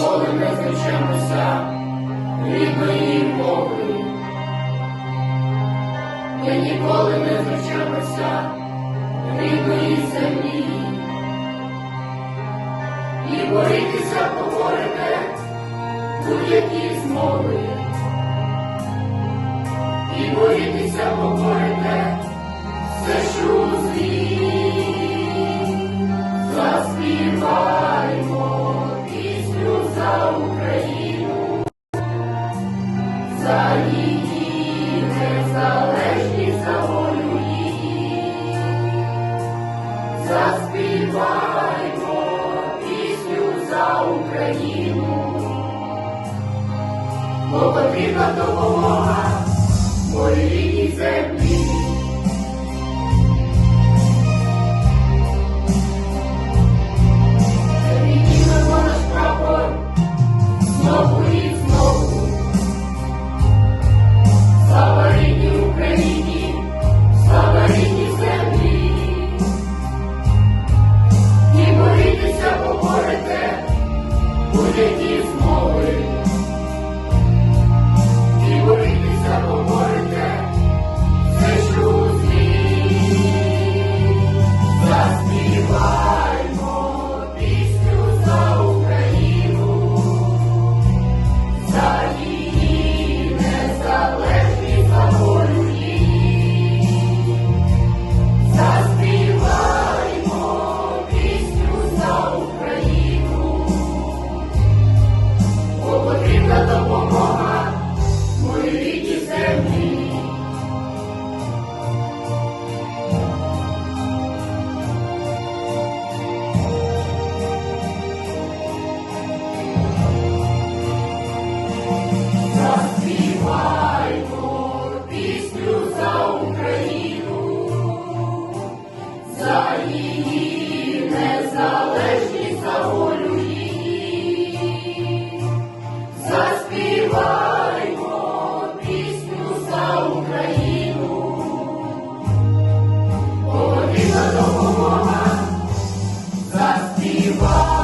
ніколи не зречемося рідної мови. Ми ніколи не зречемося рідної землі. І борітися поборете будь-які змови. І борітися поборете все, що злі. бо потрібна допомога моїй рідній землі. Відіймемо наш прапор знову і знову. Слава рідній Україні, слава рідній землі. І борітеся, поборете, будете знову. її, незалежність за волю її, пісню за Україну, О, віна допомога, заспіваймо.